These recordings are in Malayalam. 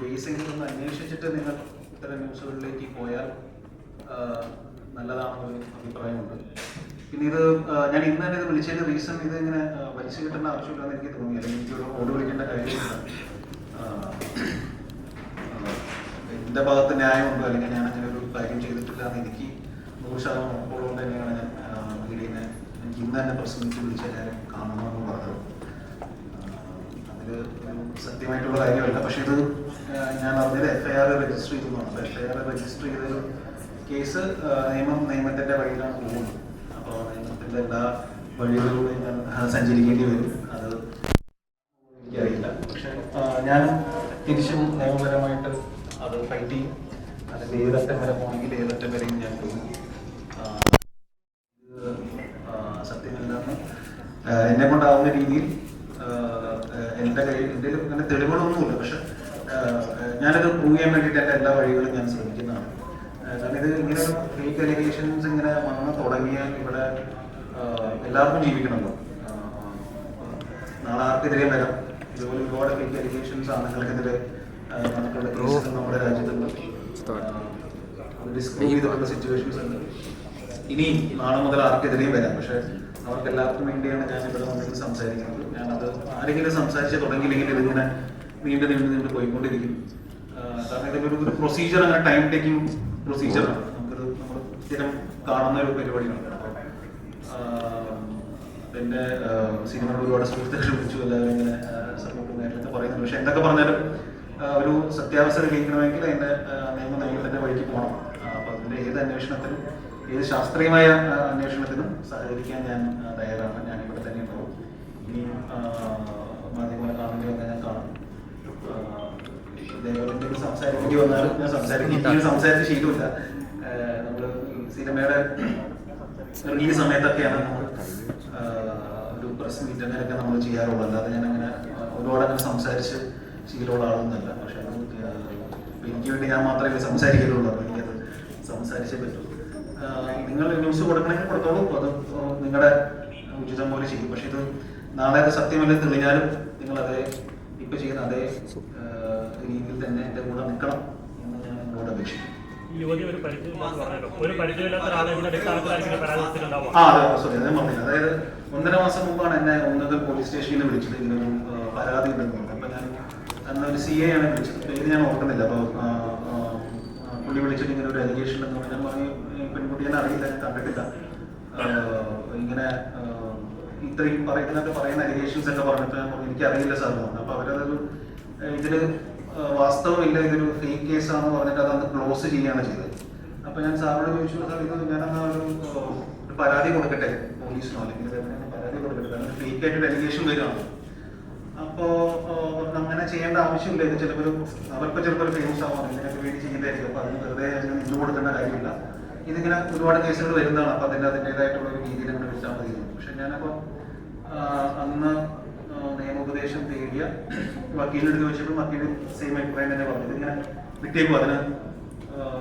കേസെങ്കിലും ഒന്ന് അന്വേഷിച്ചിട്ട് നിങ്ങൾ ഇത്തരം ന്യൂസുകളിലേക്ക് പോയാൽ നല്ലതാണെന്നൊരു അഭിപ്രായമുണ്ട്. പിന്നെ ഇത് ഞാൻ ഇന്ന് തന്നെ ഇത് വിളിച്ചതിന്റെ റീസൺ ഇത് ഇങ്ങനെ വലിച്ചു കിട്ടേണ്ട ആവശ്യമില്ലെന്ന് എനിക്ക് തോന്നി. അല്ലെങ്കിൽ എനിക്കൊരു ഓട് വിളിക്കേണ്ട കാര്യമില്ല. എന്റെ ഭാഗത്ത് ന്യായമുണ്ടോ? അല്ലെങ്കിൽ ഞാൻ അങ്ങനെ ഒരു കാര്യം ചെയ്തിട്ടില്ല എന്ന് എനിക്ക് നൂറ് ശതമാനം ഉറപ്പുള്ളതുകൊണ്ട് തന്നെയാണ് ഞാൻ മീഡിയനെ എനിക്ക് ഇന്ന് തന്നെ പ്രസംഗിച്ച് വിളിച്ച് എല്ലാവരും കാണണമെന്ന് പറഞ്ഞത്. അതിൽ സത്യമായിട്ടുള്ള കാര്യമല്ല. പക്ഷേ ഇത് ഞാൻ അറിഞ്ഞത് എഫ് ഐ ആർ രജിസ്റ്റർ ചെയ്തതാണ് എഫ് ഐ ആർ രജിസ്റ്റർ ചെയ്തൊരു കേസ് നിയമം നിയമത്തിന്റെ വഴിയിലാണ് പോകുന്നത്. അപ്പോൾ നിയമത്തിന്റെ എല്ലാ വഴികളിലൂടെ ഞാൻ സഞ്ചരിക്കേണ്ടി വരും. അത് എനിക്കറിയില്ല. പക്ഷേ ഞാൻ തിരിച്ചും നിയമപരമായിട്ട് അത് ഫൈറ്റ് ചെയ്യും. അതിന്റെ ഏതറ്റം വരെ പോകണമെങ്കിൽ ഏതറ്റം വരെയും ഞാൻ പോകും. സത്യമല്ലെന്ന് എന്നെ കൊണ്ടാവുന്ന രീതിയിൽ എന്റെ കയ്യിൽ എന്റെ അങ്ങനെ തെളിവുകളൊന്നുമില്ല. പക്ഷെ ഞാനത് പ്രൂവ് ചെയ്യാൻ വേണ്ടിയിട്ട് എന്റെ എല്ലാ വഴികളും ഞാൻ ശ്രമിക്കുന്നതാണ്. കാരണം ഇത് ഇങ്ങനെ ഫേക്ക് അലിഗേഷൻസ് ഇങ്ങനെ വന്ന് തുടങ്ങിയാൽ ഇവിടെ എല്ലാവർക്കും ജീവിക്കണമല്ലോ. നാളെ ആർക്കെതിരെ വരാം? ഇതുപോലെ ഒരുപാട് ഫേക്ക് അലിഗേഷൻസ് ആണുങ്ങൾക്കെതിരെ നമുക്കുള്ള കേസുകൾ നമ്മുടെ രാജ്യത്തുണ്ട്. ഡിസ്ക്രൂവ് ചെയ്തിട്ടുള്ള സിറ്റുവേഷൻസ് ഉണ്ട്. ഇനി നാളെ മുതൽ ആർക്കെതിരെയും വരാം. പക്ഷെ അവർക്ക് എല്ലാവർക്കും വേണ്ടിയാണ് ഞാൻ ഇവിടെ വന്നിട്ട് സംസാരിക്കുന്നത്. ഞാനത് ആരെങ്കിലും സംസാരിച്ച് തുടങ്ങിയില്ലെങ്കിൽ ഇതിങ്ങനെ നീണ്ടു നീണ്ടു നീണ്ടു പോയിക്കൊണ്ടിരിക്കും. കാരണം ഇതിലൊരു ഒരു പ്രൊസീജിയർ അങ്ങനെ ടൈം ടേക്കിംഗ് പ്രൊസീജിയറാണ് നമുക്കത് നമ്മൾ സ്ഥിരം കാണുന്ന ഒരു പരിപാടിയാണ്. അപ്പോൾ പിന്നെ സിനിമയുടെ ഒരുപാട് സുഹൃത്തുക്കൾ വിളിച്ചു എല്ലാവരും ഇങ്ങനെ സപ്പോർട്ട് നേരത്തെ പറയുന്നുണ്ട്. പക്ഷെ എന്തൊക്കെ പറഞ്ഞാലും ഒരു സത്യാവസ്ഥ ലഭിക്കണമെങ്കിൽ അതിന്റെ ആ, നയങ്ങൾ തന്നെ വഴിക്ക് പോകണം. ആ, അപ്പൊ അതിന്റെ ഏത് അന്വേഷണത്തിനും ഏത് ശാസ്ത്രീയമായ അന്വേഷണത്തിനും സഹകരിക്കാൻ ഞാൻ തയ്യാറാണ്. ഞാൻ ഇവിടെ തന്നെ ഉണ്ടാവും. ഇനി മാധ്യമങ്ങളെ കാണുമ്പോഴൊക്കെ ഞാൻ കാണും. ഇതേപോലെ സംസാരിക്കേണ്ടി വന്നാലും ഞാൻ സംസാരിക്കും. സംസാരിച്ച് ശീലമില്ല. നമ്മൾ സിനിമയുടെ റിലീസ് സമയത്തൊക്കെയാണ് നമ്മൾ ഒരു പ്രസ് മീറ്റ് അങ്ങനെയൊക്കെ നമ്മൾ ചെയ്യാറുള്ളൂ അല്ലാതെ ഞാൻ അങ്ങനെ ഒരുപാട് അങ്ങനെ സംസാരിച്ച് ശീലമുള്ള ആളൊന്നുമല്ല. പക്ഷെ അത് എനിക്ക് വേണ്ടി ഞാൻ മാത്രമേ സംസാരിക്കുള്ളൂ അപ്പോൾ എനിക്കത് സംസാരിച്ചേ പറ്റൂ. ആ, നിങ്ങൾ ന്യൂസ് കൊടുക്കണമെങ്കിൽ കൊടുത്തോളൂ. അത് നിങ്ങളുടെ ഉചിതം പോലെ ചെയ്യും. പക്ഷെ ഇത് നാളെ അത് സത്യമല്ല തെളിഞ്ഞാലും നിങ്ങൾ അതേ ഇപ്പൊ ചെയ്യുന്ന അതേ രീതിയിൽ തന്നെ എന്റെ കൂടെ നിൽക്കണം എന്ന് ഞാൻ നിങ്ങളോട് ആ അതെ സോറി അതേ പറഞ്ഞില്ല. അതായത് ഒന്നര മാസം മുമ്പാണ് എന്നെ ഉന്നത പോലീസ് സ്റ്റേഷനിൽ വിളിച്ചത്. ഇങ്ങനൊരു ആ, പരാതി ഉണ്ടെന്ന് പറഞ്ഞു. അപ്പൊ ഞാൻ അന്ന് ഒരു സി എ ആണ് വിളിച്ചത്. പേര് ഞാൻ ഓർക്കുന്നില്ല. അപ്പൊ പുള്ളി വിളിച്ചിട്ട് ഇങ്ങനെ ഒരു അലിഗേഷൻ എന്ന് പറഞ്ഞു. ഞാൻ പറഞ്ഞു "ഈ പെൺകുട്ടിയെ അറിയില്ല കണ്ടിട്ടില്ല. ഇങ്ങനെ ഇത്രയും പറയുന്നൊക്കെ പറയുന്ന അലിഗേഷൻസ് ഒക്കെ പറഞ്ഞിട്ട് എനിക്ക് അറിയില്ല സാർ പറഞ്ഞു. അപ്പൊ അവരതൊരു ഇതിൽ വാസ്തവമില്ല ഇതൊരു ഫേക്ക് കേസ് കേസാണെന്ന് പറഞ്ഞിട്ട് അതന്ന് ക്ലോസ് ചെയ്യുകയാണ് ചെയ്തത്. അപ്പൊ ഞാൻ സാറിനോട് ചോദിച്ചു സാർ ഇത് ഞാനെന്നാ ഒരു പരാതി കൊടുക്കട്ടെ പോലീസിനോ അല്ലെങ്കിൽ പരാതി കൊടുക്കട്ടെ? കാരണം ഫേക്ക് ആയിട്ട് അലിഗേഷൻ വരികയാണ്. അപ്പോ അങ്ങനെ ചെയ്യേണ്ട ആവശ്യമില്ല. ഇത് ചിലപ്പോൾ അവർക്ക് ചിലപ്പോൾ ഫേമസ് ആവാം ഇതിനൊക്കെ വേണ്ടി ചെയ്യുന്നതായിരിക്കും അപ്പൊ അതിന് വെറുതെ ഇന്ന് കൊടുക്കേണ്ട കാര്യമില്ല. ഇതിങ്ങനെ ഒരുപാട് കേസുകൾ വരുന്നതാണ്. അപ്പൊ അതിന്റെ അതിന്റെതായിട്ടുള്ള ഒരു രീതിയിൽ അങ്ങനെ വെച്ചാൽ മതി. പക്ഷെ ഞാനപ്പം അന്ന് നിയമോപദേശം തേടിയ വക്കീലിന്റെ ചോദിച്ചപ്പോൾ വക്കീൽ സെയിം അഭിപ്രായം തന്നെ പറഞ്ഞു. ഇതിങ്ങനെ വിട്ടേക്കും. അതിന്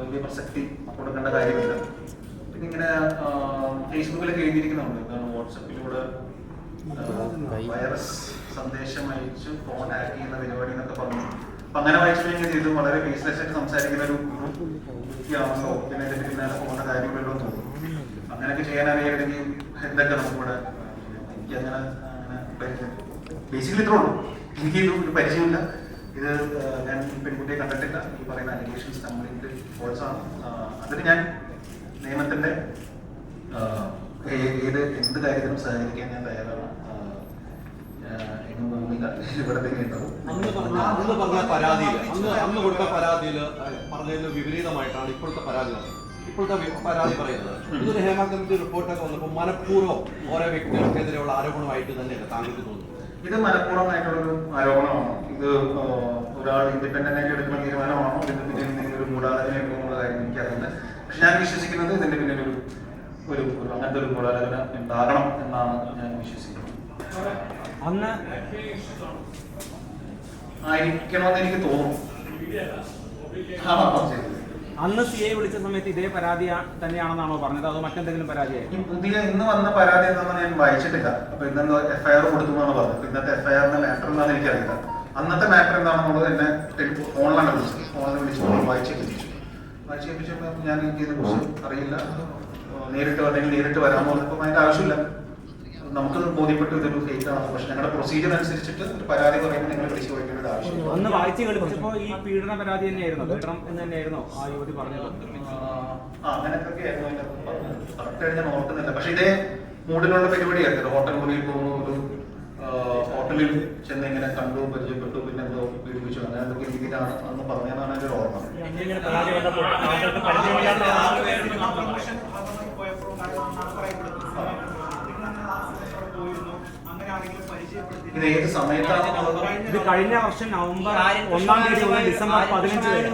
വലിയ പ്രസക്തി കൊടുക്കേണ്ട കാര്യമില്ല. പിന്നെ ഇങ്ങനെ ഫേസ്ബുക്കിലൊക്കെ എഴുതിയിരിക്കുന്നുണ്ട്. എന്താണ് വാട്സപ്പിലൂടെ വൈറസ്. സന്ദേശം അയച്ച് ഫോൺ ഹാക്ക് ചെയ്യുന്ന പരിപാടി എന്നൊക്കെ പറഞ്ഞു. അപ്പൊ അങ്ങനെ വായിച്ചു ചെയ്ത്. വളരെ ബേസ്ലെസ് ആയിട്ട് സംസാരിക്കുന്ന ഒരു വ്യക്തിയാണല്ലോ പിന്നെ ഇതിന്റെ പിന്നാലെ പോകുന്ന കാര്യങ്ങളിലോ തോന്നും അങ്ങനെയൊക്കെ ചെയ്യാൻ അറിയാമെങ്കിൽ എന്തൊക്കെ നമുക്കിവിടെ എനിക്ക് അങ്ങനെ ബേസിക്കലി ഇത്രേ ഉള്ളൂ. എനിക്ക് ഇത് ഒരു പരിചയമില്ല. ഇത് ഞാൻ പെൺകുട്ടിയെ കണ്ടിട്ടില്ല. ഈ പറയുന്ന അലിഗേഷൻസ് കംപ്ലീറ്റ് ഫോൾസ് ആണ്. അതിന് ഞാൻ നിയമത്തിന്റെ ഏത് എന്ത് കാര്യത്തിനും സഹകരിക്കാൻ ഞാൻ തയ്യാറാണ് ആ, ആ, എങ്ങും പോകുന്നില്ല ഇവിടെ തന്നെ ഉണ്ടാവും അന്ന് പറഞ്ഞ പരാതിയിൽ അന്ന് അന്ന് കൊടുത്ത പരാതിയിൽ പറഞ്ഞതിന് വിപരീതമായിട്ടാണ് ഇപ്പോഴത്തെ പരാതി. ഇപ്പോഴത്തെ പരാതി പറയുന്നത്. ഇതൊരു ഹേമ കമ്മിറ്റി റിപ്പോർട്ടൊക്കെ വന്നപ്പോൾ മനഃപൂർവം ഓരോ വ്യക്തികൾക്കെതിരെയുള്ള ആരോപണമായിട്ട് തന്നെയല്ല താങ്കൾക്ക് തോന്നുന്നു ഇത് മനഃപൂർവമായിട്ടുള്ളൊരു ആരോപണമാണോ? ഇത് ഒരാൾ ഇൻഡിപെൻഡന്റ് ആയിട്ട് എടുക്കുന്ന തീരുമാനമാണോ? ഇതിന്റെ പിന്നിൽ എന്തെങ്കിലും ഒരു ഗൂഢാലോചന കാര്യം എനിക്കറിയില്ല. പക്ഷെ ഞാൻ വിശ്വസിക്കുന്നത് ഇതിന്റെ പിന്നിൽ ഒരു അങ്ങനത്തെ ഒരു ഗൂഢാലോചന ഉണ്ടാകണം എന്നാണ് ഞാൻ വിശ്വസിക്കുന്നത്. അന്ന് ആയിരിക്കണമെന്ന് എനിക്ക് തോന്നുന്നു. അന്ന് സി ഐ വിളിച്ച സമയത്ത് ഇതേ പരാതി തന്നെയാണെന്നാണോ പറഞ്ഞത്? അതോ മറ്റെന്തെങ്കിലും പരാതിയായി ഈ പുതിയ ഇന്ന് വന്ന പരാതി എന്നൊന്നും ഞാൻ വായിച്ചിട്ടില്ല. അപ്പൊ ഇന്നെന്തോ എഫ്ഐആർ കൊടുത്തു എന്നാണ് പറഞ്ഞത്. ഇന്നത്തെ എഫ്ഐആറിന്റെ മാറ്റർ എന്താണെന്ന് എനിക്കറിയില്ല. അന്നത്തെ മാറ്റർ എന്താണെന്നുള്ളത് എന്നെ ഫോണിലാണ് വിളിച്ചത് ഫോണിൽ വിളിച്ച്. വായിച്ചു കേൾപ്പിച്ചു വായിച്ച് കേൾപ്പിച്ചപ്പോൾ ഞാൻ എനിക്ക് ഇതിനെക്കുറിച്ച് അറിയില്ല. നേരിട്ട് അല്ലെങ്കിൽ നേരിട്ട് വരാമോ പറഞ്ഞപ്പോൾ അതിന്റെ ആവശ്യമില്ല. നമുക്ക് ബോധ്യപ്പെട്ടു ഇതൊരു ഫേക്ക് ആണ് പക്ഷെ ഞങ്ങളുടെ പ്രൊസീജിയർ അനുസരിച്ചിട്ട് ഒരു പരാതി പറയുമ്പോൾ നിങ്ങൾ വിളിച്ചു ചോദിക്കേണ്ട ഒരു ആവശ്യമില്ല. അന്ന് വായിച്ചു കേൾപ്പിച്ചപ്പോൾ ഈ പീഡന പരാതി തന്നെയായിരുന്നു. പീഡനം എന്ന് തന്നെയായിരുന്നു ആ യുവതി പറഞ്ഞത്. ആ, അങ്ങനെയൊക്കെ ആയിരുന്നു അതിന്റെ പറഞ്ഞത്. കറക്റ്റായിട്ട് ഞാൻ ഓർക്കുന്നില്ല. പക്ഷെ ഇതേ മൂഡിലുള്ള പരിപാടിയായിരുന്നു. ഹോട്ടൽ മുറിയിൽ പോകുന്നു ഒരു ഹോട്ടലിൽ ചെന്ന് ഇങ്ങനെ കണ്ടു പരിചയപ്പെട്ടു പിന്നെ എന്തോ പീഡിപ്പിച്ചു. അങ്ങനെ എന്തൊക്കെ രീതിയിലാണ് അന്ന് പറഞ്ഞതെന്നാണ് എന്റെ ഓർമ്മ ഇങ്ങനെ പരാതി വന്നപ്പോൾ താങ്കൾക്ക് പരിചയമില്ലാത്ത ഇത് ഏത് സമയത്താണ് ഇത് കഴിഞ്ഞ വർഷം നവംബർ ഒന്നാം തീയതി മുതൽ ഡിസംബർ പതിനഞ്ച് വരെ.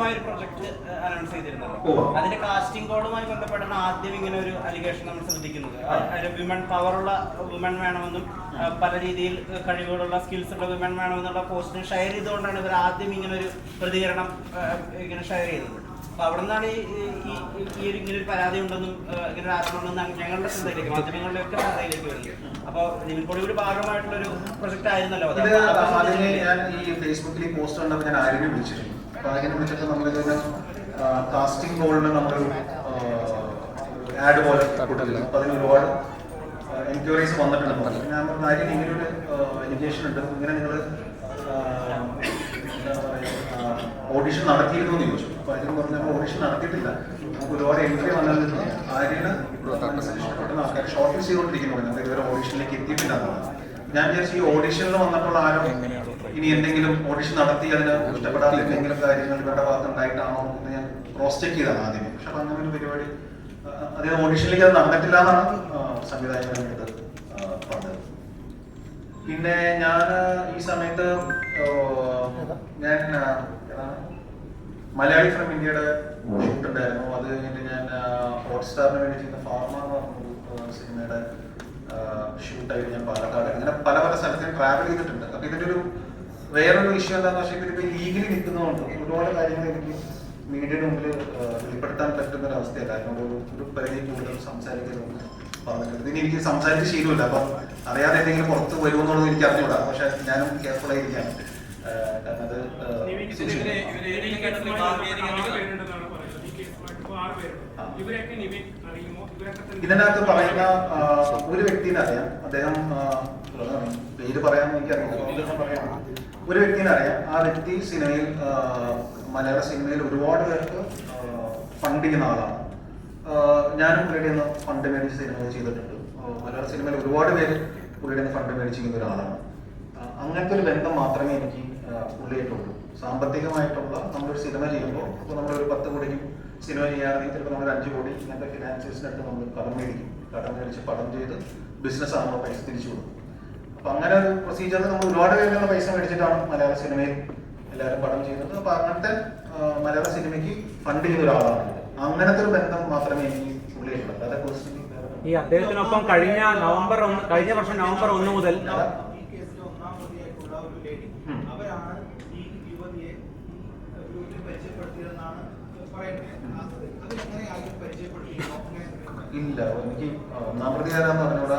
അനൗൺസ് ചെയ്തിരുന്നത്. ഉവ്വ. അതിന്റെ കാസ്റ്റിംഗ് കോഡുമായി ബന്ധപ്പെട്ടാണ് ആദ്യം ഇങ്ങനെ ഒരു അലിഗേഷൻ നമ്മൾ ശ്രദ്ധിക്കുന്നത്. വിമൻ പവറുള്ള വിമൻ വേണമെന്നും പല രീതിയിൽ കഴിവുകളുള്ള സ്കിൽസ് ഉള്ള വിമൻ വേണമെന്നുള്ള പോസ്റ്റ് ഷെയർ ചെയ്തുകൊണ്ടാണ് ഇവർ ആദ്യം ഇങ്ങനെ ഒരു പ്രതികരണം ഇങ്ങനെ ഷെയർ ചെയ്തത്. അപ്പൊ അവിടെ നിന്നാണ് ഈ ഒരു ഇങ്ങനെ ഒരു പരാതി ഉണ്ടെന്നും ഇങ്ങനെ ഒരു ആരോപണം ഉണ്ടെന്നും ഞങ്ങളുടെ ശ്രദ്ധയിലേക്ക് മാധ്യമങ്ങളുടെ ഒക്കെ ശ്രദ്ധയിലേക്ക് വരുന്നത് അപ്പൊ നിവിൻ ഒരു ഭാഗമായിട്ടുള്ള ഒരു പ്രൊജക്ട് ആയിരുന്നല്ലോ അത്. ആദ്യമേ ഞാൻ ഈ ഫേസ്ബുക്കിൽ പോസ്റ്റ് കണ്ടപ്പോൾ ഞാൻ ആര്യനെ വിളിച്ചിരുന്നു. അപ്പൊ ആര്യനെ വിളിച്ചിട്ട് നമ്മളിതിന് കാസ്റ്റിംഗ് ബോളിന് നമ്മളൊരു ആഡ് പോലെ കൊടുത്തിരുന്നു. അപ്പൊ അതിന് ഒരുപാട് എൻക്വയറീസ് വന്നിട്ടുണ്ട്. ഞാൻ പറഞ്ഞു ആര്യൻ ഇങ്ങനെ ഒരു എഡ്യൂക്കേഷൻ ഉണ്ട്. ഇങ്ങനെ നിങ്ങൾ ഓഡിഷൻ നടത്തിയിരുന്നു? എന്ന് ചോദിച്ചു. അപ്പൊ പറഞ്ഞു ഓഡിഷൻ നടത്തിയിട്ടില്ല. നമുക്ക് ഒരുപാട് എൻട്രി വന്നതിൽ നിന്ന് ആര്യന് ഇഷ്ടപ്പെടുന്ന ഷോർട്ട് ചെയ്തുകൊണ്ടിരിക്കുന്നു. ഞങ്ങൾ ഇതുവരെ ഓഡിഷനിലേക്ക് എത്തിയിട്ടില്ല ഞാൻ വിചാരിച്ചു ഈ വന്നപ്പോൾ ആരും ഇനി എന്തെങ്കിലും ഓഡിഷൻ നടത്തി അതിന് ഇഷ്ടപ്പെടാത്ത എന്തെങ്കിലും കാര്യങ്ങൾ ഇവരുടെ ഭാഗത്ത് ഉണ്ടായിട്ടാണോ എന്ന് ഞാൻ ക്രോസ് ചെക്ക് ചെയ്താണ് ആദ്യമേ പക്ഷെ അപ്പൊ അങ്ങനെ ഒരു പരിപാടി അദ്ദേഹം ഓഡിഷനിലേക്ക് അത് നടന്നിട്ടില്ല എന്നാണ് സംവിധായകൻ എടുത്ത് പറഞ്ഞത്. പിന്നെ ഞാൻ ഈ സമയത്ത് ഞാൻ? മലയാളി ഫ്രം ഇന്ത്യയുടെ ഷൂട്ട് ഉണ്ടായിരുന്നു. അത് കഴിഞ്ഞിട്ട് ഞാൻ ഹോട്ട്സ്റ്റാറിന് വേണ്ടി ചെയ്യുന്ന ഫാർമ എന്ന് പറഞ്ഞൊരു ആ, സിനിമയുടെ ഷൂട്ടായിട്ട് ഞാൻ പാലക്കാട്. അങ്ങനെ പല പല സ്ഥലത്ത് ട്രാവൽ ചെയ്തിട്ടുണ്ട്. അപ്പൊ ഇതിന്റെ ഒരു വേറൊരു ഇഷ്യൂ എന്താണെന്ന് വെച്ചാൽ ഇതിപ്പോ ലീഗലി നിൽക്കുന്നതുകൊണ്ട് ഒരുപാട് കാര്യങ്ങൾ എനിക്ക് മീഡിയയുടെ മുമ്പിൽ വെളിപ്പെടുത്താൻ പറ്റുന്ന ഒരു അവസ്ഥയല്ല. അതിനോട് ഒരു പരിധി കൂടുതൽ സംസാരിക്കലും പറഞ്ഞിട്ടുണ്ട്. ഇനി എനിക്ക് സംസാരിച്ച് ശീലമില്ല. അപ്പം അറിയാതെ എന്തെങ്കിലും പുറത്ത് വരുമെന്നുള്ളത് എനിക്ക് അറിഞ്ഞുകൂടാ പക്ഷെ ഞാനും കെയർഫുൾ ആയിരിക്കാൻ തന്നെ ഇതിനകത്ത് പറയുന്ന ഒരു വ്യക്തിനെ അറിയാം. അദ്ദേഹം പേര് പറയാൻ ഞാൻ പറയാം ഒരു വ്യക്തിനെ അറിയാം. ആ വ്യക്തി സിനിമയിൽ മലയാള സിനിമയിൽ ഒരുപാട് പേർക്ക് ഫണ്ട് ചെയ്യുന്ന ആളാണ്. ഞാനും പുള്ളിയുടെ നിന്ന് ഫണ്ട് മേടിച്ച് സിനിമകൾ ചെയ്തിട്ടുണ്ട്. മലയാള സിനിമയിൽ ഒരുപാട് പേര് പുള്ളിയുടെ നിന്ന് ഫണ്ട് മേടിച്ചിരിക്കുന്ന ഒരാളാണ്. അങ്ങനത്തെ ഒരു ബന്ധം മാത്രമേ എനിക്ക് പുള്ളിയായിട്ടുള്ളൂ സാമ്പത്തികമായിട്ടുള്ള നമ്മളൊരു സിനിമ ചെയ്യുമ്പോൾ ഇപ്പോൾ നമ്മളൊരു പത്ത് കോടിക്കും സിനിമ ചെയ്യാറുണ്ടെങ്കിൽ ചിലപ്പോൾ നമ്മൾ അഞ്ച് കോടി ഇങ്ങനത്തെ ഫിനാൻഷ്യൽസിനായിട്ട് നമ്മൾ കടം മേടിക്കും. കടം മേടിച്ച് പടം ചെയ്ത് ബിസിനസ് ആകുമ്പോൾ പൈസ തിരിച്ചു കൊടുക്കും. അപ്പൊ അങ്ങനെ ഒരു പ്രൊസീജിയറിൽ നമ്മൾ ഒരുപാട് പേരിലുള്ള പൈസ മേടിച്ചിട്ടാണ് മലയാള സിനിമയിൽ എല്ലാവരും പടം ചെയ്യുന്നത്. അപ്പൊ അങ്ങനത്തെ മലയാള സിനിമയ്ക്ക് ഫണ്ട് ചെയ്യുന്ന ഒരാളാണ് അങ്ങനത്തെ ഒരു ബന്ധം മാത്രമേ എനിക്ക് പുള്ളിയായിട്ടുള്ളൂ അതേ പേഴ്സണലി ഈ അദ്ദേഹത്തിനൊപ്പം കഴിഞ്ഞ നവംബർ ഒന്ന് കഴിഞ്ഞ വർഷം നവംബർ ഒന്ന് മുതൽ ഈ കേസിൽ ഒന്നാം പ്രതിയായിട്ടുള്ള ഒരു ലേഡി ഉം. അവരാണ് ഈ യുവതിയെ ഈ ഗ്രൂപ്പിൽ പരിചയപ്പെടുത്തിയതെന്നാണ് പറയുന്നത് അത് എങ്ങനെയായിരുന്നു പരിചയപ്പെടുത്തിയോ അങ്ങനെ ഇല്ല എനിക്ക് ഒന്നാം പ്രതി ആരാന്ന് പറഞ്ഞൂടാ.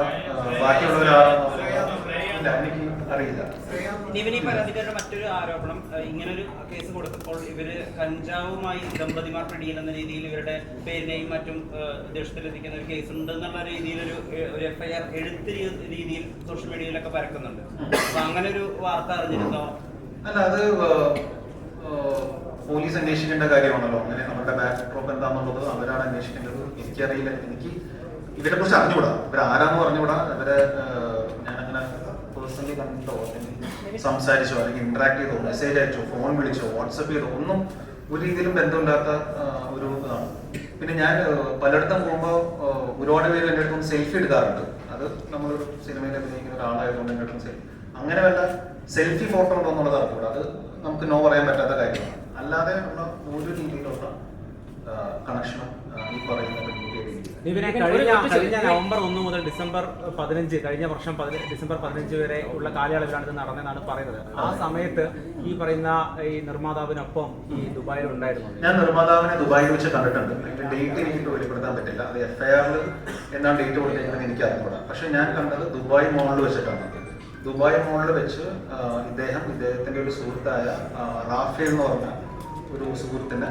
ബാക്കിയുള്ളവരാണെന്ന് ഇല്ല എനിക്ക് അറിയില്ല. നിവിൻ ഈ പരാതിക്കാരുടെ മറ്റൊരു ആരോപണം ഇങ്ങനൊരു കേസ് കൊടുത്തപ്പോൾ ഇവർ കഞ്ചാവുമായി ദമ്പതിമാർ പിടിയിൽ എന്ന രീതിയിൽ ഇവരുടെ പേരിനെയും മറ്റും ദേഷ്യത്തിലെത്തിക്കുന്ന ഒരു കേസ് ഉണ്ട് എന്നുള്ള രീതിയിൽ ഒരു ഒരു എഫ്ഐആർ എഴുത്ത് രീതിയിൽ സോഷ്യൽ മീഡിയയിലൊക്കെ പരക്കുന്നുണ്ട്. അപ്പൊ അങ്ങനെ ഒരു വാർത്ത അറിഞ്ഞിരുന്നോ? അല്ല അത് പോലീസ് അന്വേഷിക്കേണ്ട കാര്യമാണല്ലോ. അങ്ങനെ നമ്മുടെ ബാക്ക് ഡ്രോപ്പ് എന്താണെന്നുള്ളത് അവരാണ് അന്വേഷിക്കേണ്ടത്. എനിക്കറിയില്ല. എനിക്ക് ഇവരെ കുറിച്ച് അറിഞ്ഞുകൂടാ. ഇവർ ആരാന്ന് പറഞ്ഞുകൂടാ. ഇവരെ ഞാനങ്ങനെ പേഴ്സണലി കണ്ടിട്ടോ അല്ലെങ്കിൽ സംസാരിച്ചോ അല്ലെങ്കിൽ ഇന്ററാക്ട് ചെയ്തോ മെസ്സേജ് അയച്ചോ ഫോൺ വിളിച്ചോ വാട്സപ്പ് ചെയ്തോ ഒന്നും ഒരു രീതിയിലും ബന്ധമില്ലാത്ത ഒരു ഇതാണ്. പിന്നെ ഞാൻ പലയിടത്തും പോകുമ്പോൾ ഒരുപാട് പേര് എന്റെ അടുത്തും സെൽഫി എടുക്കാറുണ്ട്. അത് നമ്മളൊരു സിനിമയിൽ അഭിനയിക്കുന്ന ഒരാളായതുകൊണ്ട് എന്റെ അടുത്തും സെൽഫി അങ്ങനെ വല്ല സെൽഫി ഫോട്ടോ ഉണ്ടോ എന്നുള്ളത് അറിഞ്ഞൂടാ അത് നമുക്ക് നോ പറയാൻ പറ്റാത്ത കാര്യമാണ്. അല്ലാതെ ഉള്ള ഒരു രീതിയിലുള്ള കണക്ഷനും ഈ പറയുന്ന പെൺകുട്ടിയുടെ ഇല്ല. ഇവരെ കഴിഞ്ഞ കഴിഞ്ഞ നവംബർ ഒന്ന് മുതൽ ഡിസംബർ പതിനഞ്ച് കഴിഞ്ഞ വർഷം പതിന- ഡിസംബർ പതിനഞ്ച് വരെ ഉള്ള കാലയളവിലാണ് ഇത് നടന്നതെന്നാണ് പറയുന്നത്. ആ സമയത്ത് ഈ പറയുന്ന ഈ നിർമ്മാതാവിനൊപ്പം ഈ ദുബായിൽ ഉണ്ടായിരുന്നു. ഞാൻ നിർമ്മാതാവിനെ ദുബായിൽ വെച്ച് കണ്ടിട്ടുണ്ട്. അതിന്റെ ഡേറ്റ് എനിക്ക് ഇപ്പോൾ വെളിപ്പെടുത്താൻ പറ്റില്ല. അത് എഫ് ഐ ആറിൽ എന്താണ് ഡേറ്റ് കൊടുത്തിരിക്കുന്നത് എനിക്ക് അറിഞ്ഞൂടാ പക്ഷെ ഞാൻ കണ്ടത് ദുബായ് മോളിൽ വെച്ചിട്ടാണ്. ദുബായ് മോളിൽ വെച്ച് ആ, ഇദ്ദേഹം ഇദ്ദേഹത്തിന്റെ ഒരു സുഹൃത്തായ ആ, റാഫേൽ എന്ന് പറഞ്ഞ ഒരു സുഹൃത്തിനെ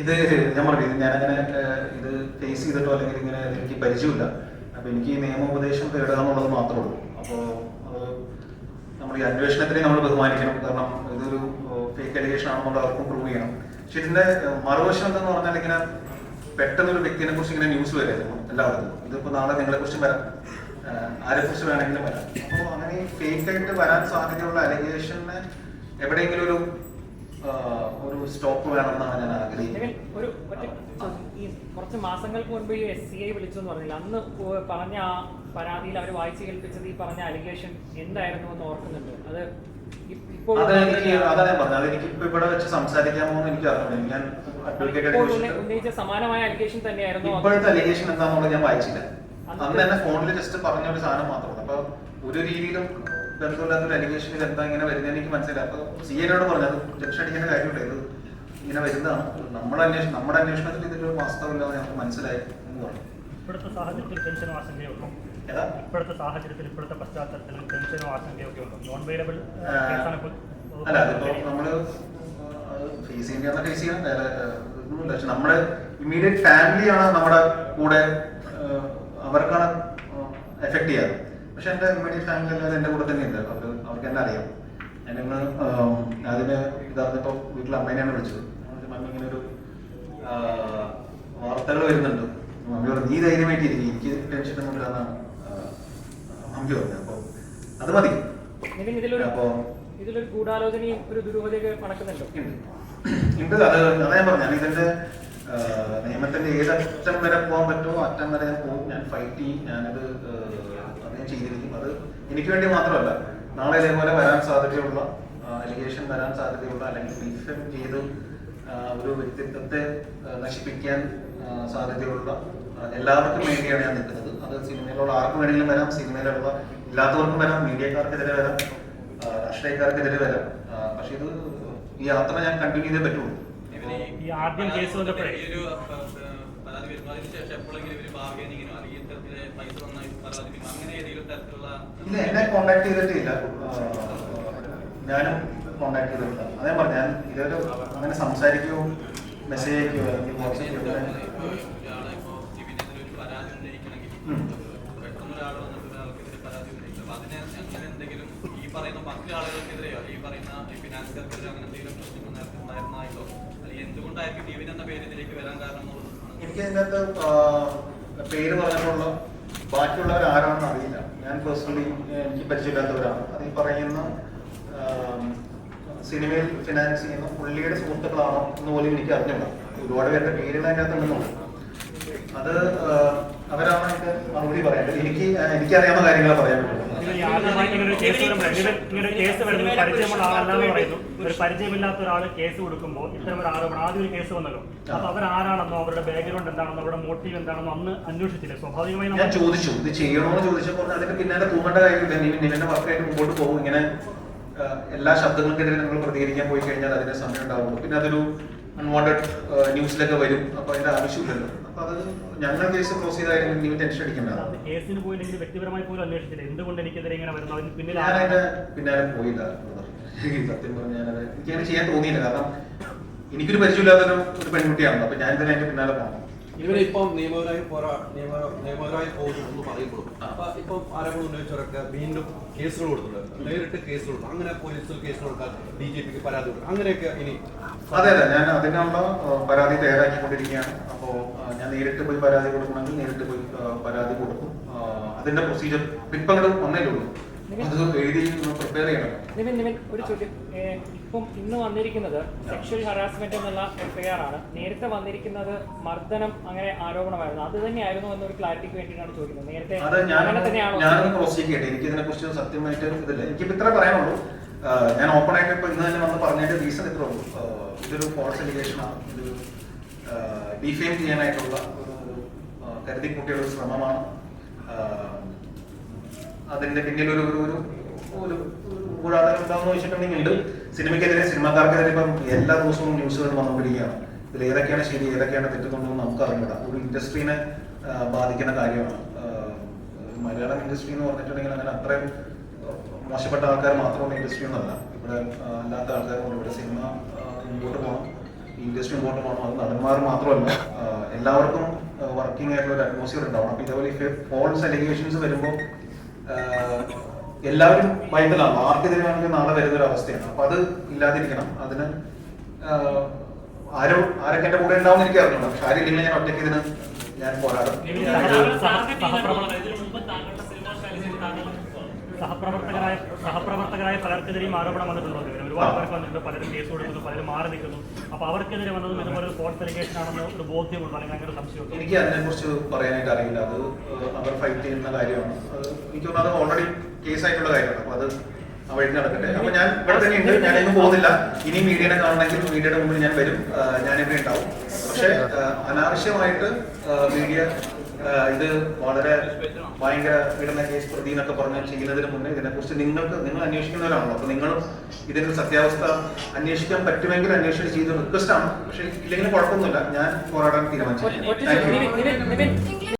ഇത് ഞാൻ പറഞ്ഞു ഇത് ഞാനങ്ങനെ ഇത് ഫേസ് ചെയ്തിട്ടോ അല്ലെങ്കിൽ ഇങ്ങനെ എനിക്ക് പരിചയമില്ല. അപ്പൊ എനിക്ക് നിയമോപദേശം തേടുക എന്നുള്ളത് മാത്രമേ ഉള്ളൂ. അപ്പോൾ നമ്മൾ ഈ അന്വേഷണത്തിനെ നമ്മൾ ബഹുമാനിക്കണം. കാരണം ഇതൊരു ഫേക്ക് അലിഗേഷൻ ആണെന്നുള്ള അവർക്കും പ്രൂവ് ചെയ്യണം. പക്ഷെ ഇതിന്റെ മറുവശം എന്തെന്ന് പറഞ്ഞാൽ ഇങ്ങനെ പെട്ടെന്ന് ഒരു വ്യക്തിനെ കുറിച്ച് ഇങ്ങനെ ന്യൂസ് വരായിരുന്നു എല്ലാവർക്കും ഇതിപ്പോ നാളെ നിങ്ങളെ കുറിച്ചും വരാം. ആരെ കുറിച്ച് വേണമെങ്കിലും വരാം. അപ്പോൾ അങ്ങനെ ഫേക്ക് ആയിട്ട് വരാൻ സാധ്യതയുള്ള അലിഗേഷന് എവിടെയെങ്കിലും ഒരു ഒരു സ്റ്റോപ്പ് വേണമെന്നാണ് ഞാൻ ആഗ്രഹിക്കുന്നത്. ഈ കുറച്ച് മാസങ്ങൾക്ക് മുൻപ് ഈ എസ് സി ഐ വിളിച്ചു എന്ന് പറഞ്ഞില്ല? അന്ന് പറഞ്ഞ ആ പരാതിയിൽ അവർ വായിച്ചു കേൾപ്പിച്ചത് ഈ പറഞ്ഞ അലിഗേഷൻ എന്തായിരുന്നു എന്ന് ഓർക്കുന്നുണ്ട്. അത് ഉന്നയിച്ച സമാനമായ അലിഗേഷൻ തന്നെയായിരുന്നു? ഇപ്പോഴത്തെ അലിഗേഷൻ എന്താണെന്നുള്ളത് ഞാൻ വായിച്ചില്ല. അന്ന് തന്നെ ഫോണിൽ ജസ്റ്റ് പറഞ്ഞ ഒരു സാധനം മാത്രമാണ് അപ്പൊ ഒരു രീതിയിലും ബന്ധമില്ലാത്ത ഒരു അലിഗേഷൻ എന്താ ഇങ്ങനെ വരുന്നതിന് എനിക്ക് മനസ്സിലായി. അപ്പൊ സി എനോട് പറഞ്ഞു അത് ടെൻഷൻ അടിക്കേണ്ട കാര്യമില്ല ഇത് ഇങ്ങനെ വരുന്നതാണ്. നമ്മുടെ അന്വേഷണം നമ്മുടെ അന്വേഷണത്തിൽ ഇതിലൊരു വാസ്തവമില്ലാതെ ഞങ്ങൾക്ക് മനസ്സിലായി എന്ന് പറഞ്ഞു. ഇപ്പോഴത്തെ സാഹചര്യത്തിൽ ടെൻഷൻ ആശങ്കയോ ഉണ്ടോ ഏതാ? ഇപ്പോഴത്തെ സാഹചര്യത്തിൽ ഇപ്പോഴത്തെ പശ്ചാത്തലത്തിൽ ടെൻഷനോ ആശങ്കയോ ഒക്കെ ഉണ്ടോ? നോൺ വെയിലബിൾ ആ, കേസാണ് അല്ല അതിപ്പോ നമ്മൾ ഫേസ് ചെയ്യേണ്ട ഫേസ് ചെയ്യാൻ വേറെ ഏഹ്, ഇതൊന്നുമില്ല. പക്ഷെ നമ്മുടെ ഇമ്മീഡിയറ്റ് ഫാമിലിയാണ് നമ്മുടെ കൂടെ അവർക്കാണ് എഫക്ട് ചെയ്യാറ്. പക്ഷെ എന്റെ ഇമ്മീഡിയറ്റ് ഫാമിലി എല്ലാവരും എന്റെ കൂടെ തന്നെ ഉണ്ട് അവർക്ക് അവർക്ക് എന്നെ അറിയാം. ഞാനിന്ന് അതിന് ഇതറിഞ്ഞപ്പോ വീട്ടിൽ അമ്മേനെയാണ് വിളിച്ചത്. മമ്മി ഇങ്ങനെ ഒരു വാർത്തകൾ വരുന്നുണ്ട്. മമ്മി പറഞ്ഞു നീ ധൈര്യമായിട്ട് ഇരിക്കും. എനിക്ക് ടെൻഷൻ ഒന്നും ഇല്ലാന്നാണ് മമ്മി പറഞ്ഞത്. അപ്പൊ അത് മതി. നിവിൻ ഇതിലൊരു ഗൂഢാലോചനയും ഒരു ദുരൂഹതയൊക്കെ നടക്കുന്നുണ്ടോ? ഉണ്ട്. അത് അതാ ഞാൻ പറഞ്ഞു ഇതിന്റെ നിയമത്തിന്റെ ഏത് അറ്റം വരെ പോകാൻ പറ്റുമോ അറ്റം വരെ ഞാൻ പോകും ഞാൻ ഫൈറ്റ് ചെയ്യും. ഞാനത് ഞാൻ ചെയ്തിരുന്നു. അത് എനിക്ക് വേണ്ടി മാത്രമല്ല. നാളെ ഇതേപോലെ വരാൻ സാധ്യതയുള്ള അലിഗേഷൻ വരാൻ സാധ്യതയുള്ള അല്ലെങ്കിൽ ഡിഫെൻഡ് ചെയ്ത് ഒരു വ്യക്തിത്വത്തെ നശിപ്പിക്കാൻ സാധ്യതയുള്ള എല്ലാവർക്കും വേണ്ടിയാണ് ഞാൻ നിൽക്കുന്നത്. അത് സിനിമയിലുള്ള ആർക്കും വേണമെങ്കിലും വരാം സിനിമയിലുള്ള ഇല്ലാത്തവർക്കും വരാം മീഡിയക്കാർക്കെതിരെ വരാം രാഷ്ട്രീയക്കാർക്കെതിരെ വരാം. പക്ഷെ ഇത് ഈ യാത്ര ഞാൻ കണ്ടിന്യൂ ചെയ്തേ പറ്റുള്ളൂ. ഈ ആദ്യം കേസ് വന്നപ്പോഴേ? ഈ ഒരു പരാതി വരുമ്പോൾ അതിന് ശേഷം എപ്പോഴെങ്കിലും ഒരു ബാർഗൈനിങ്ങിനോ ഇല്ല എന്നെ കോണ്ടാക്ട് ചെയ്തിട്ടില്ല. ഞാനും കോണ്ടാക്ട് ചെയ്തിട്ടില്ല. അതേ പറഞ്ഞു ഞാൻ ഇതൊരു അങ്ങനെ സംസാരിക്കുകയോ മെസ്സേജ് അയക്കുകയോ അല്ലെങ്കിൽ എനിക്ക് ഇതിനകത്ത് പേര് പറഞ്ഞിട്ടുള്ള ബാക്കിയുള്ളവർ ആരാണെന്ന് അറിയില്ല. ഞാൻ പേഴ്സണലി എനിക്ക് പരിചയമില്ലാത്തവരാണ്. അത് പറയുന്ന സിനിമയിൽ ഫിനാൻസ് ചെയ്യുന്ന പുള്ളിയുടെ സുഹൃത്തുക്കളാണോ എന്ന് പോലും എനിക്ക് അറിഞ്ഞില്ല ഒരുപാട് പേരുടെ പേരുകൾ അത് അവരാണ് എനിക്ക് മറുപടി പറയാൻ എനിക്ക് എനിക്കറിയാവുന്ന കാര്യങ്ങളെ പറയാൻ പറ്റുള്ളൂ പരിചയമില്ലാത്ത ഒരാൾ കേസ് കൊടുക്കുമ്പോൾ ഇത്തരം ഒരു ആരോപണം ആദ്യം ഒരു കേസ് വന്നല്ലോ. അപ്പൊ അവർ ആരാണെന്നോ അവരുടെ ബാക്ക്ഗ്രൗണ്ട് എന്താണെന്നോ അവരുടെ മോട്ടീവ് എന്താണെന്നോ അന്ന് അന്വേഷിച്ചില്ല? സ്വാഭാവികമായി ഞാൻ നമ്മൾ ചോദിച്ചു ഇത് ചെയ്യണോന്ന് ചോദിച്ചപ്പോൾ അതിന്റെ പിന്നാലെ തൂങ്ങേണ്ട കാര്യമില്ല. നിന്നെ വർക്കായിട്ട് മുമ്പോട്ട് പോകും. ഇങ്ങനെ എല്ലാ ശബ്ദങ്ങൾക്കെതിരെ നിങ്ങൾ പ്രതികരിക്കാൻ പോയി കഴിഞ്ഞാൽ അതിന് സമയം ഉണ്ടാവുള്ളൂ. പിന്നെ അതൊരു അൺവാണ്ടഡ് ന്യൂസിലൊക്കെ വരും. അപ്പൊ അതിന്റെ ആവശ്യമില്ലല്ലോ. കേസിന് പോയില്ലെങ്കിൽ വ്യക്തിപരമായി പോലും അന്വേഷിച്ചില്ല. എന്തുകൊണ്ട് എനിക്കെതിരെ ഇങ്ങനെ വരുന്നു അതിന് പിന്നിൽ പിന്നാലെ പോയില്ല. സത്യം പറഞ്ഞാൽ എനിക്കങ്ങനെ ചെയ്യാൻ തോന്നിയില്ല. കാരണം എനിക്കൊരു പരിചയമില്ലാത്തൊരു ഒരു പെൺകുട്ടിയാണ് അപ്പൊ ഞാൻ ഇതിനെ അതിന്റെ പിന്നാലെ പോകണം ഇവരിപ്പം നിയമപരമായി പോരാ നിയമ നിയമപരമായി പോകുന്നു എന്ന് പറയുമ്പോഴും അപ്പൊ ഇപ്പം ആരോപണം ഉന്നയിച്ചവരൊക്കെ വീണ്ടും കേസുകൾ കൊടുത്തിട്ടുണ്ട്. നേരിട്ട് കേസ് കൊടുക്കും അങ്ങനെ പോലീസിൽ കേസ് കൊടുക്കാൻ ഡി ജി പിക്ക് പരാതി കൊടുക്കും. അങ്ങനെയൊക്കെ ഇനി അതെ അതെ. ഞാൻ അതിനുള്ള പരാതി പരാതി തയ്യാറാക്കിക്കൊണ്ടിരിക്കുകയാണ്. അപ്പോൾ ഞാൻ നേരിട്ട് പോയി പരാതി കൊടുക്കണമെങ്കിൽ നേരിട്ട് പോയി പരാതി കൊടുക്കും. അതിന്റെ പ്രൊസീജിയർ ഇപ്പം ഒന്നേ വന്നേ ഉള്ളൂ. അത് എഴുതി പ്രിപ്പയർ ചെയ്യണം. നിവിൻ നിവിൻ ഒരു ചോദ്യം. ഇപ്പം ഇന്ന് വന്നിരിക്കുന്നത് സെക്ഷൽ ഹറാസ്മെന്റ് എന്നുള്ള എഫ്ഐആർ ആണ്. നേരത്തെ വന്നിരിക്കുന്നത് മർദ്ദനം അങ്ങനെ ആരോപണമായിരുന്നു. അത് തന്നെയായിരുന്നു എന്നൊരു ക്ലാരിറ്റിക്ക് വേണ്ടിയിട്ടാണ് ചോദിക്കുന്നത്. നേരത്തെ അങ്ങനെ തന്നെയാണോ? ഞാനൊന്ന് ക്രോസ് ചെയ്യട്ടെ. എനിക്ക് ഇതിനെ കുറിച്ച് സത്യമായിട്ട് ഇതില്ല. എനിക്ക് ഇത്ര പറയാനുള്ളൂ. ഞാൻ ഓപ്പൺ ആയിട്ട് ഇപ്പൊ ഇന്ന് തന്നെ വന്ന് പറഞ്ഞതിന്റെ റീസൺ ഇത്രേ ഉള്ളൂ. ഇതൊരു ഫോൾസ് എലിഗേഷൻ ആണ്. ഇത് ഡിഫെയിം ചെയ്യാനായിട്ടുള്ള ഒരു ഒരു, ആഹ് ഒരു ശ്രമമാണ്. അതിന്റെ പിന്നിൽ ഒരു ഒരു ഒരു കൂടാതെ എന്താണെന്ന് വെച്ചിട്ടുണ്ടെങ്കിൽ സിനിമയ്ക്കെതിരെ സിനിമാക്കാർക്കെതിരെ ഇപ്പം എല്ലാ ദിവസവും ന്യൂസുകൾ വന്നുകൊണ്ടിരിക്കുകയാണ്. ഇതിൽ ഏതൊക്കെയാണ് ശരി ഏതൊക്കെയാണ് തെറ്റുന്നുണ്ടെന്ന് നമുക്ക് അറിഞ്ഞൂടാ ഒരു ഇൻഡസ്ട്രീനെ ബാധിക്കുന്ന കാര്യമാണ്. മലയാളം ഇൻഡസ്ട്രി എന്ന് പറഞ്ഞിട്ടുണ്ടെങ്കിൽ അങ്ങനെ അത്രയും മോശപ്പെട്ട ആൾക്കാർ മാത്രമുള്ള ഇൻഡസ്ട്രി ഒന്നല്ല ഇവിടെ അല്ലാത്ത ആൾക്കാർ ഇവിടെ സിനിമ മുമ്പോട്ട് പോകണം. ഇൻഡസ്ട്രി ഇമ്പോർട്ടന്റ് ആണോ അത് നടന്മാർ മാത്രമല്ല എല്ലാവർക്കും വർക്കിംഗ് ആയിട്ടുള്ള ഒരു അറ്റ്മോസ്ഫിയർ ഉണ്ടാവണം. അപ്പൊ ഇതേപോലെ ഫോൾസ് അലിഗേഷൻസ് വരുമ്പോൾ എല്ലാവരും ഭയങ്കരമാണ് ആർക്കെതിരെ ആണെങ്കിൽ നാളെ വരുന്ന ഒരു അവസ്ഥയാണ്. അപ്പൊ അത് ഇല്ലാതിരിക്കണം. അതിന് ആരും ആരോ ആരൊക്കെ എന്റെ കൂടെ ഉണ്ടാവും എനിക്ക് അറിഞ്ഞൂടാ. പക്ഷെ ആരില്ലെങ്കിൽ ഞാൻ ഒറ്റയ്ക്ക് ഇതിന് ഞാൻ പോരാടും. സഹപ്രവർത്തകരായ സഹപ്രവർത്തകരായ പലർക്കെതിരെയും ആരോപണം വന്നിട്ടുണ്ടോ? ഒരുപാട് പേർക്ക് വന്നിട്ടുണ്ട്. പലരും കേസ് കൊടുക്കുന്നു. പലരും മാറി നിൽക്കുന്നു. അപ്പൊ അവർക്കെതിരെ വന്നതും ഇതുപോലെ ഒരു ഫോർട്ട് അലിഗേഷൻ ആണെന്ന് ഒരു ബോധ്യമുണ്ടോ? അല്ലെങ്കിൽ അങ്ങനെ സംശയം എനിക്ക് അതിനെ കുറിച്ച് പറയാനായിട്ട് അറിയില്ല. അത് അവർ ഫൈറ്റ് ചെയ്യുന്ന കാര്യമാണ്. എനിക്ക് തോന്നുന്നു അത് ഓൾറെഡി കേസ് ആയിട്ടുള്ള കാര്യമാണ്. അപ്പൊ അത് വഴി നടക്കട്ടെ. അപ്പൊ ഞാൻ ഇവിടെ തന്നെ ഉണ്ട്. ഞാൻ ഇന്ന് പോകുന്നില്ല. ഇനി മീഡിയനെ കാണണമെങ്കിൽ മീഡിയയുടെ മുമ്പിൽ ഞാൻ വരും. ഞാൻ ഇവിടെ ഉണ്ടാവും. പക്ഷെ അനാവശ്യമായിട്ട് മീഡിയ ഇത് വളരെ ഭയങ്കര പീഡന കേസ് പ്രതി എന്നൊക്കെ പറഞ്ഞ് ചെയ്യുന്നതിന് മുന്നേ ഇതിനെക്കുറിച്ച് നിങ്ങൾക്ക് നിങ്ങൾ അന്വേഷിക്കുന്നവരാണല്ലോ. അപ്പൊ നിങ്ങളും ഇതിന്റെ സത്യാവസ്ഥ അന്വേഷിക്കാൻ പറ്റുമെങ്കിൽ അന്വേഷണം ചെയ്ത് റിക്വസ്റ്റ് ആണ്. പക്ഷേ ഇല്ലെങ്കിലും കുഴപ്പമൊന്നുമില്ല. ഞാൻ പോരാടാൻ തീരുമാനിച്ചു